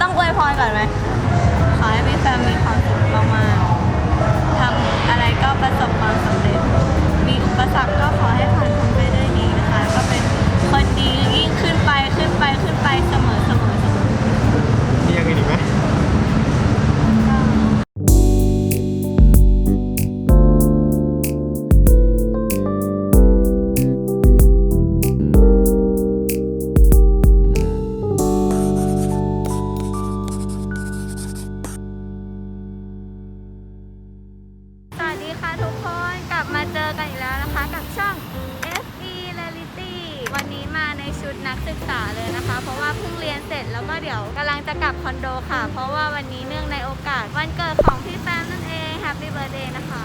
ต้องอวยพรก่อนไหมขอให้พี่แฟมมีความสุขมากๆทำอะไรก็ประสบความสำเร็จ มีอุปสรรคก็ขอให้ผ่านพ้นไปด้วยดีนะคะ ก็เป็นคนดียิ่งขึ้นไปขึ้นไปขึ้นไปเสมอเสมอเสมอ มีอย่างอื่นอีกไหม ว่าวันนี้เนื่องในโอกาส วันเกิดของพี่แฟมนั่นเอง Happy Birthday นะคะ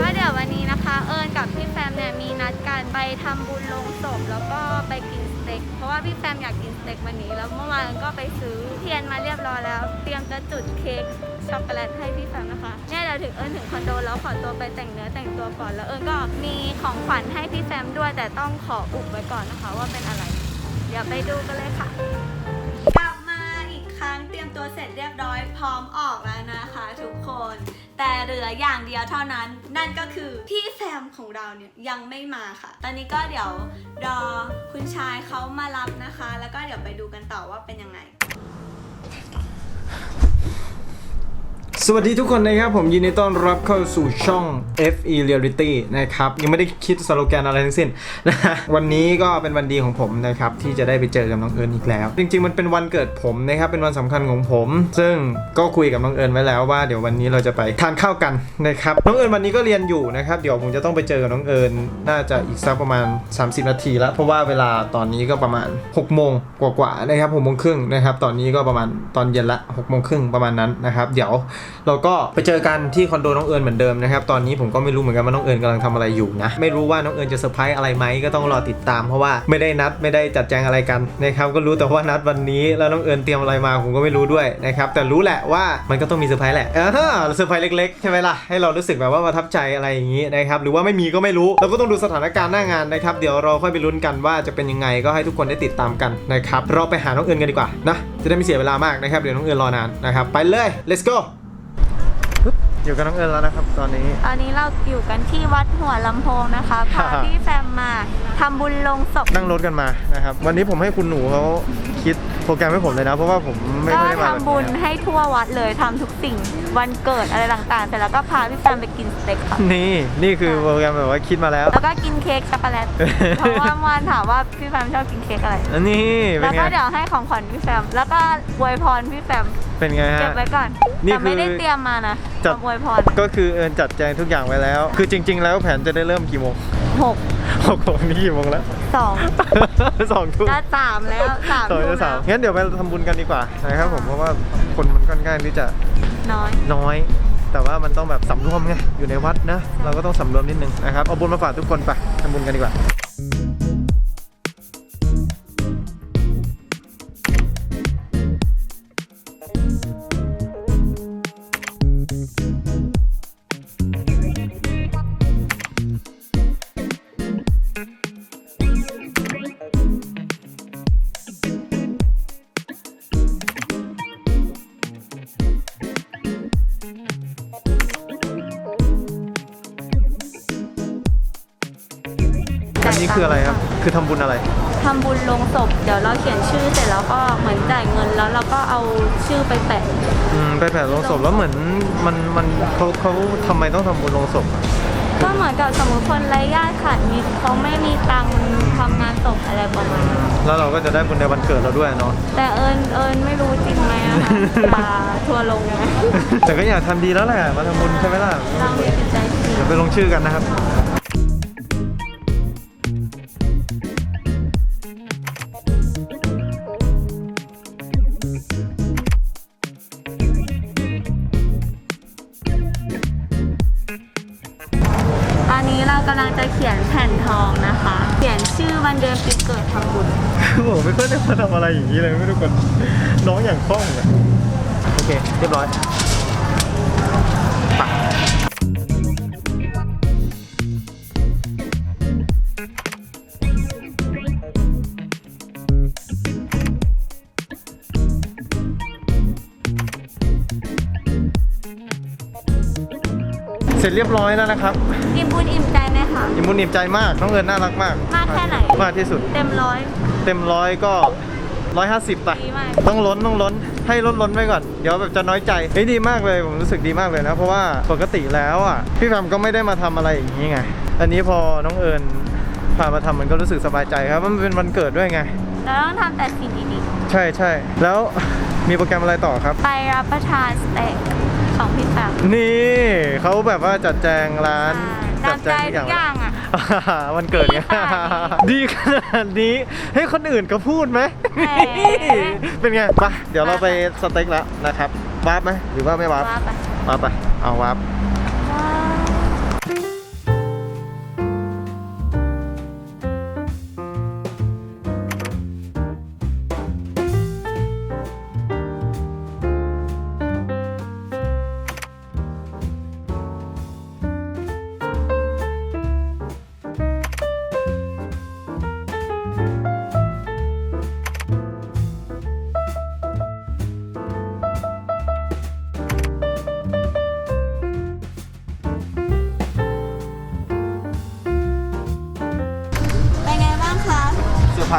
ก็เดี๋ยววันนี้นะคะ เอิญกับพี่แฟมเนี่ยมีนัดกันไปทำบุญลงศพแล้วก็ไปกินสเต็ก เพราะว่าพี่แฟมอยากกินสเต็กวันนี้ แล้วเมื่อวานก็ไปซื้อเทียนมาเรียบร้อยแล้ว เตรียมจะจุดเค้กช็อกโกแลตให้พี่แฟมนะคะเนี่ยเดี๋ยวถึงเอิญถึงคอนโดแล้วขอตัวไปแต่งเนื้อแต่งตัวก่อนแล้วเอิญก็มีของขวัญให้พี่แฟมด้วย แต่ต้องขออุบไว้ก่อนนะคะ ว่าเป็นอะไร เดี๋ยวไปดูกันเลยค่ะ เตรียมตัวเสร็จเรียบร้อยพร้อมออกแล้วนะคะทุกคน แต่เหลืออย่างเดียวเท่านั้น นั่นก็คือพี่แซมของเราเนี่ยยังไม่มาค่ะ ตอนนี้ก็เดี๋ยวรอคุณชายเขามารับนะคะ แล้วก็เดี๋ยวไปดูกันต่อว่าเป็นยังไง สวัสดีทุกคนนะครับผมยินดีต้อนรับเข้าสู่ช่อง FE Reality นะครับ ยังไม่ได้คิดสโลแกนอะไรทั้งสิ้นนะวันนี้ก็เป็นวันดีของผมนะครับ ที่จะได้ไปเจอกับน้องเอิญอีกแล้ว จริง ๆ มันเป็นวันเกิดผมนะครับ เป็นวันสำคัญของผม ซึ่งก็คุยกับน้องเอิญไว้แล้วว่าเดี๋ยววันนี้เราจะไปทานข้าวกันนะครับน้องเอิญวันนี้ก็เรียนอยู่นะครับเดี๋ยวผมจะต้องไปเจอกับน้องเอิญน่าจะอีกสักประมาณ 30 นาทีแล้วเพราะว่าเวลาตอนนี้ก็ประมาณ6โมงกว่าๆนะครับ6โมงครึ่งนะครับตอนนี้ก็ประมาณตอนเย็นละ6โมงครึ่งประมาณนั้นนะครับเดี๋ยวเราก็ไปเจอกันที่คอนโดน้องเอิญเหมือนเดิมนะครับ ตอนนี้ผมก็ไม่รู้เหมือนกันว่าน้องเอิญกำลังทำอะไรอยู่นะ ไม่รู้ว่าน้องเอิญจะเซอร์ไพรส์อะไรไหมก็ต้องรอติดตามเพราะว่าไม่ได้นัดไม่ได้จัดแจงอะไรกันนะครับ ก็รู้แต่ว่านัดวันนี้แล้วน้องเอิญเตรียมอะไรมาผมก็ไม่รู้ด้วยนะครับ แต่รู้แหละว่ามันก็ต้องมีเซอร์ไพรส์แหละเออเซอร์ไพรส์เล็กๆใช่ไหมล่ะ ให้เรารู้สึกแบบว่าประทับใจอะไรอย่างนี้นะครับ หรือว่าไม่มีก็ไม่รู้ เราก็ต้องดูสถานการณ์หน้างานนะครับ เดี๋ยวเราค่อยไปลุ้นกันว่าจะเป็นยังไงก็ให้ทุกคนได้ติดตามกันนะครับ เราไปหาน้องเอิญกันดีกว่านะ จะได้ไม่เสียเวลามากนะครับ เดี๋ยวน้องเอิญรอนานนะครับ ไปเลย let's go อยู่กับน้องเอิญแล้วนะครับ ตอนนี้ ตอนนี้เราอยู่กันที่วัดหัวลำโพงนะคะพาพี่แฟมมาทำบุญลงศพนั่งรถกันมานะครับ วันนี้ผมให้คุณหนูเขาคิดโปรแกรมให้ผมเลยนะ เพราะว่าผมไม่ก็ค่อยได้มาทำบุญให้ทั่ววัดเลยทำทุกสิ่งวันเกิดอะไรต่างๆเสร็จแล้วก็พาพี่แฟมไปกินสเต็กค่ะนี่ นี่คือโปรแกรมแบบว่าคิดมาแล้ว แล้วก็กินเค้กช็อกโกแลตเพราะว่าเมื่อวานถามว่าพี่แฟมชอบกินเค้กอะไร อันนี้เป็แล้นวไง ก็เดี๋ยวให้ของขวัญพี่แฟมแล้วก็อวยพรพี่แฟม เป็นไงเก็บฮะ ไว้ก่อนนี่แต่ไม่คือได้เตรียมมานะจัด มาอวยพรก็คือเอิญจัดแจงทุกอย่างไว้แล้ว คือจริง ๆ แล้วแผนจะได้เริ่มกี่โมง หกหกโมงนี่กี่โมงแล้ว สองสองทุ่มก็สามแล้วสามสองทุ่จะมสามแล้วงั้นเดี๋ยวไปทำบุญกันดีกว่านะครับผมเพราะว่าคนมันค่อนข้างที่จะน้อย น้อย แต่ว่ามันต้องแบบสำรวมไงอยู่ในวัดนะ เราก็ต้องสำรวมนิดนึงนะครับเอาบุญมาฝากทุกคนไปทำบุญกันดีกว่า นนี้คืออะไรครับ คือทำบุญอะไร ทำบุญลงศพ เดี๋ยวเราเขียนชื่อเสร็จแล้วก็เหมือนจ่ายเงินแล้วเราก็เอาชื่อไปแปะ อืม ไปแผ่ลงศพแล้วเหมือนมันมันเขาเขาทำไมต้องทำบุญลงศพอะก็เหมือนกับสมมติคนไร้ญาติขาดมิตรเขาไม่มีตังค์ทำงานศพอะไรประมาณนั้นแล้วเราก็จะได้บุญในวันเกิดเราด้วยเนาะ แต่เอิญเอิญไม่รู้จริงไหมอะคะอย่าทัวร์ลงนะแต่ก็อยากทำดีแล้วแหละ มาทำบุญใช่ไหมล่ะ เรามีจิตใจดี เดี๋ยวไปลงชื่อกันนะครับ จะเขียนแผ่นทองนะคะ เขียนชื่อวันเดือนปีเกิดทำบุญคือผมไม่ค่อยได้มาทำอะไรอย่างนี้เลยไม่รู้คนน้องอย่างคล่องเลยโอเค เรียบร้อย เสร็จเรียบร้อยแล้วนะครับอิ่มบุญอิ่มใจไหมคะ อิ่มบุญอิ่มใจมากน้องเอิญน่ารักมาก มากแค่ไหน มากที่สุด เต็มร้อย เต็มร้อยก็ร้อยห้าสิบไปดีมากต้องล้นต้องล้น ให้ลดล้นไว้ก่อน เดี๋ยวแบบจะน้อยใจเฮ้ยดีมากเลย ผมรู้สึกดีมากเลยนะ เพราะว่าปกติแล้วอะ พี่แฟมก็ไม่ได้มาทำอะไรอย่างนี้ไง อันนี้พอน้องเอิญพามาทำมันก็รู้สึกสบายใจครับ มันเป็นวันเกิดด้วยไง เราต้องทำแต่สิ่งดีใช่ใช่ แล้วมีโปรแกรมอะไรต่อครับๆไปรับประทานสเต็ก ของพี่แฟมนี่เขาแบบว่าจัดแจงร้านตามใจทุกอย่างอะอ่าวันเกิดไงดีค่ะดีขนาดนี้ให้คนอื่นก็พูดไหมแหมเป็นไงไปเดี๋ยวเราไปสเต็กแล้วนะครับวาร์ปไหมหรือว่าไม่วาร์ปว่าไปวาร์ปไปเอาวาร์ป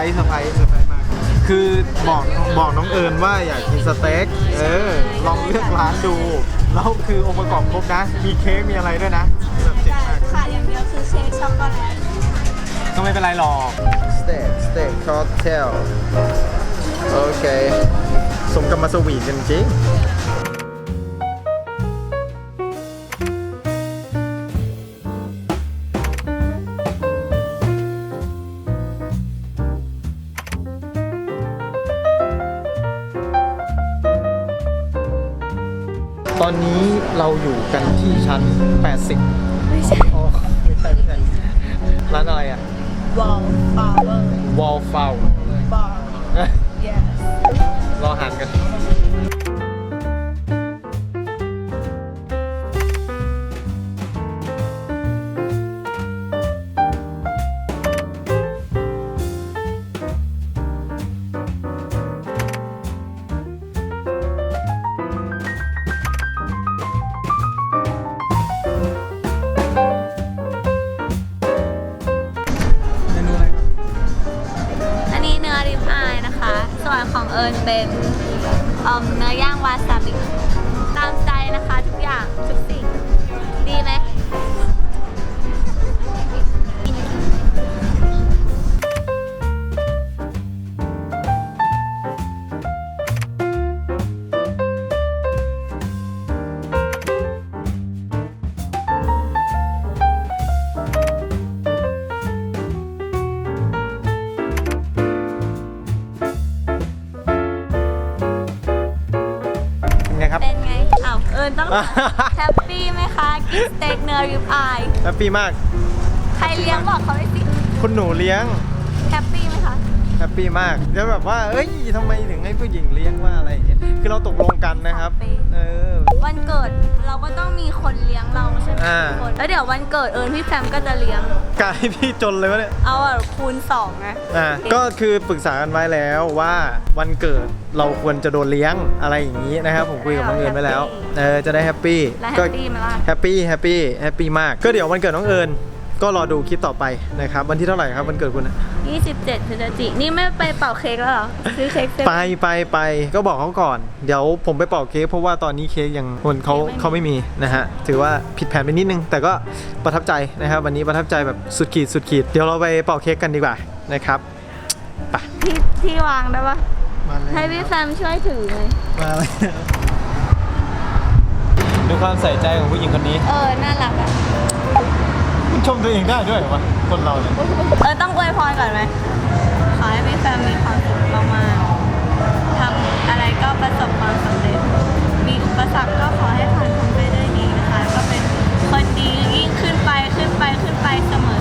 ส์เซอร์ไพรส์เซอร์ไพรส์มากคือบอกบอกน้องเอิญว่าอยากกินสเต็กเออลองเลือกร้านดูแล้วคือองค์ประกอบครบนะ มีเค้กมีอะไรด้วยนะแบบเจ๋งมากค่ะอย่างเดียวคือเค้กช็อกโกแลตก็ไม่เป็นไรหรอกสเต็กสเต็กค็อกเทลโอเคสมกับมาสวีทกันจริง ตอนนี้เราอยู่กันที่ชั้น 80ไม่ใช่อ๋อไม่ใช่ไม่ใช่ร้านอะไรอะวอลฟาวเวอร์ Wall Fowl บาร์ yes รอหันกัน ส่วนของเอิญเป็นเอิ่มเนื้อย่างวาซาบิตามใจนะคะทุกอย่างทุกสิ่งดีไหม แฮปปี้ไหมคะ กินสเต็กเนื้อริบอายแฮปปี้มาก ใครเลี้ยงบอกเขาไปสิ คุณหนูเลี้ยง แฮปปี้ไหมคะ แฮปปี้มากแล้วแบบว่าเอ้ยทำไมถึงให้ผู้หญิงเลี้ยงว่าอะไรอย่างเงี้ยคือเราตกลงกันนะครับเออวันเกิดเราก็ต้องมีคนเลี้ยงเราใช่ไหมอ่าทุกคนแล้วเดี๋ยววันเกิดเอิญพี่แฟมก็จะเลี้ยงกายพี่จนเลยวะเนี่ยเอาอะคูณสองไงอ่าก็คือปรึกษากันไว้แล้วว่าวันเกิดเราควรจะโดนเลี้ยงอะไรอย่างนี้นะครับผมคุยกับน้องเอิญไว้แล้วเออจะได้แฮปปี้และแฮก็ปปี้ไหมล่ะแฮปปี้แฮปปี้แฮปปี้มาก ก็เดี๋ยววันเกิดน้องเอิญ ก็รอดูคลิปต่อไปนะครับวันที่เท่าไหร่ครับวันเกิดคุณอะ27พฤศจิกนี่ไม่ไปเป่าเค้กแล้วเหรอซื้อเค้กเซเว่นไปไปไปก็บอกเขาก่อน เดี๋ยวผมไปเป่าเค้กเพราะว่าตอนนี้เค้กยังคนเขายังไม่มี เขาไม่มีนะฮะถือว่าผิดแผนไปนิดนึง แต่ก็ประทับใจนะครับ วันนี้ประทับใจแบบสุดขีดสุดขีดเดี๋ยวเราไปเป่าเค้กกันดีกว่านะครับไปที่ที่วางได้ปะมาเลยให้พี่แฟมช่วยถือเลยมาเลยดูความใส่ใจของผู้หญิงคนนี้ เออน่ารักอะคุณ ชมตัวเองได้ด้วยเหรอวะคนเราเนี่ยเออต้องอวยพรก่อนไหมขอให้พี่แฟมมีความสุขมากๆทำอะไรก็ประสบความสำเร็จ มีอุปสรรคก็ขอให้ผ่านพ้นไปด้วยดีนะคะ ก็เป็นคนดียิ่งขึ้นไปขึ้นไปขึ้นไปเสมอ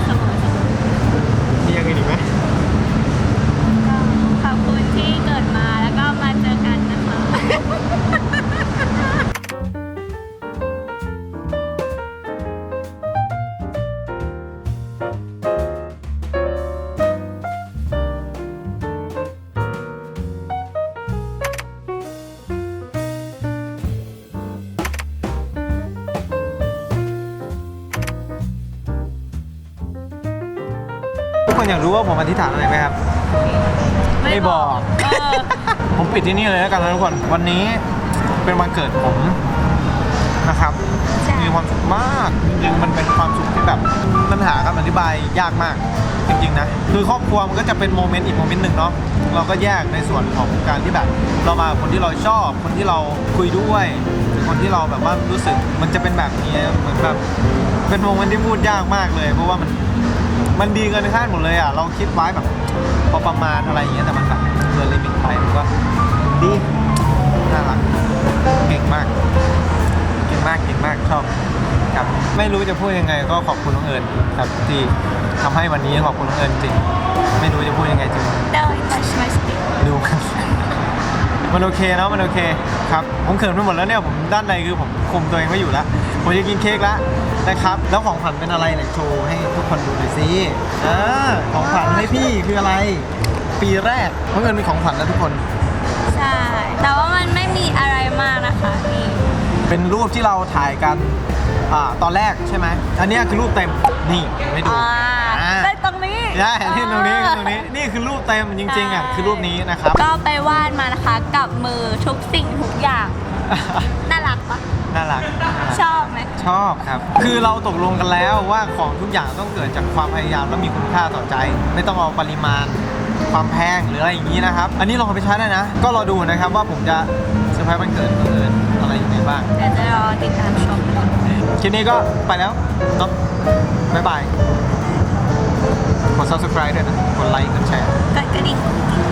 คนอยากรู้ว่าผมอธิษฐานอะไรไหมครับ ไม่บอก เออผมปิดที่นี่เลยแล้วกันนะทุกคน วันนี้เป็นวันเกิดผมนะครับ ใช่มีความสุขมากจริงๆมันเป็นความสุขที่แบบมันหาคำอธิบายยากมากจริงๆนะคือครอบครัวมันก็จะเป็นโมเมนต์อีกโมเมนต์หนึ่งเนาะเราก็แยกในส่วนของการที่แบบเรามากับคนที่เราชอบ คนที่เราคุยด้วยหรือคนที่เราแบบว่ารู้สึกมันจะเป็นแบบนี้เหมือนแบบเป็นโมเมนต์ที่พูดยากมากเลย เพราะว่ามัน มันดีเกินคาดหมดเลยอะ เราคิดไว้แบบพอประมาณอะไรอย่างเงี้ยแต่มันแบบเกินลิมิตไปมันก็ดีน่ารักเก่งมากเก่งมากเก่งมากชอบครับไม่รู้จะพูดยังไงก็ขอบคุณน้องเอิญครับที่ทำให้วันนี้ขอบคุณน้องเอิญจริงไม่รู้จะพูดยังไงจริงเดินไปชมาสติดูมันโอเคเนาะมันโอเคครับผมเขินไปหมดแล้วเนี่ยผมด้านในคือผมคุมตัวเองไม่อยู่แล้ว ผมจะกินเค้กแล้วนะครับ แล้วของขวัญเป็นอะไรเนี่ยโชว์ให้ทุกคนดูหน่อยสิอ่าของขวัญให้พี่คืออะไร ปีแรกเพราะเงินมีของขวัญแล้วทุกคน ใช่ แต่ว่ามันไม่มีอะไรมากนะคะนี่เป็นรูปที่เราถ่ายกันอ่าตอนแรกใช่ไหมอันเนี้ยคือรูปเต็มนี่ไม่ดูอ่าอ่าได้ตรงนี้ใช่นี่ตรงนี้ตรงนี้นี่คือรูปเต็มจริงๆอะคือรูปนี้นะครับ ก็ไปวาดมานะคะ กับมือทุกสิ่งทุกอย่าง น่ารักปะน่ารัก ชอบไหม ชอบครับ คือเราตกลงกันแล้วว่าของทุกอย่างต้องเกิดจากความพยายามและมีคุณค่าต่อใจ ไม่ต้องเอาปริมาณความแพงหรืออะไรอย่างนี้นะครับ อันนี้ลองเอาไปใช้ได้นะ ก็รอดูนะครับว่าผมจะเซอร์ไพรส์วันเกิดน้องเอิญอะไรยังไงบ้างเดี๋ยวจะรอติดตามชมกันคลิปนี้ก็ไปแล้วเนาะบ๊ายบาย กด subscribe ด้วยนะ กดไลค์ กดแชร์ กดกระดิ่งไปแล้ว